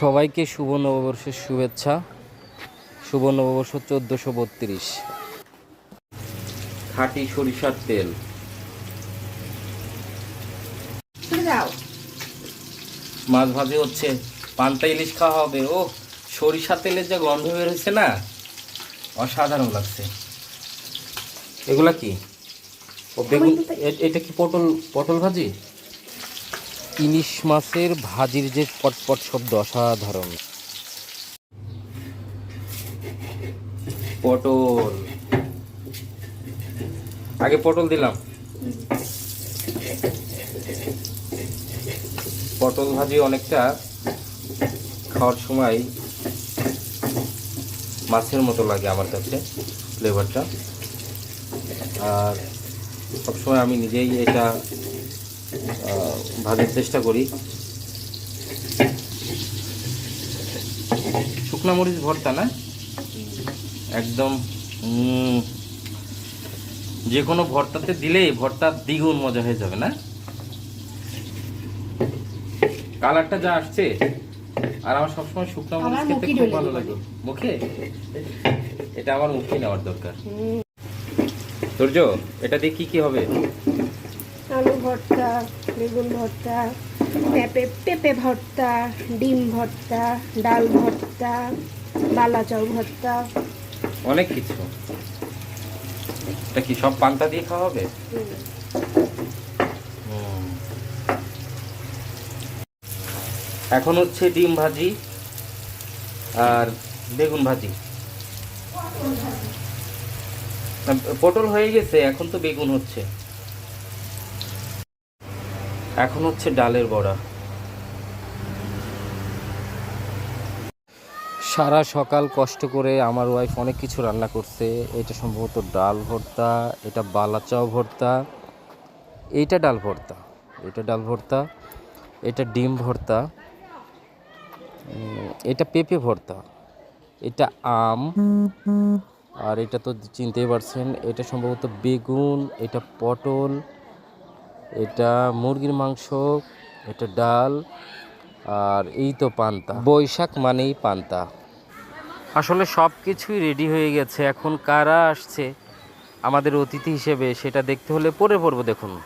সবাইকে শুভ নববর্ষের শুভেচ্ছা। শুভ নববর্ষ চোদ্দোশো বত্রিশ। খাঁটি সরিষার তেল। মাছ ভাজি হচ্ছে। পান্তা ইলিশ খাওয়া হবে। ও সরিষা তেলের যে গন্ধ বেরোচ্ছে না অসাধারণ লাগছে। এগুলা কি? এটা কি পটল পটল ভাজি? ইলিশ মাছের ভাজির যে পটপট শব্দ অসাধারণ। পটল। আগে পটল দিলাম। পটল ভাজি অনেকটা খাওয়ার সময় মাছের মতো লাগে আমার কাছে ফ্লেভারটা আর সবসময় আমি নিজেই এটা ভাজার চেষ্টা করি। শুকনা মরিচ ভর্তা না? একদম যে কোনো ভর্তাতে দিলেই ভর্তা দ্বিগুণ মজা হয়ে যাবে না? কালারটা যা আসছে আর আমার সবসময় শুকনো মরিচ খেতে খুব ভালো লাগে। মুখে? এটা আমার মুখে নেওয়ার দরকার। সূর্য এটা দিয়ে কি কি হবে? আলু ভর্তা বেগুন ভর্তা পেঁপে পেঁপে ভর্তা ডিম ভর্তা ডাল ভর্তা বালা চাউ ভর্তা। অনেক কিছু। এটা কি সব পান্তা দিয়ে খাওয়া হবে। এখন হচ্ছে ডিম ভাজি আর বেগুন ভাজি। পটল হয়ে গেছে এখন তো বেগুন হচ্ছে। এখন হচ্ছে ডালের বড়া। সারা সকাল কষ্ট করে আমার ওয়াইফ অনেক কিছু রান্না করছে। এটা সম্ভবত ডাল ভর্তা, এটা বালাচাও ভর্তা এইটা ডাল ভর্তা, এটা ডাল ভর্তা, এটা ডিম ভর্তা এটা পেঁপে ভর্তা, এটা আম, আর এটা তো চিনতেই পারছেন, এটা সম্ভবত বেগুন, এটা পটল এটা মুরগির মাংস, এটা ডাল, আর এই তো পান্তা। বৈশাখ মানেই পান্তা। আসলে সব কিছুই রেডি হয়ে গেছে। এখন কারা আসছে? আমাদের অতিথি হিসেবে সেটা দেখতে হলে পরে পড়ব, দেখুন।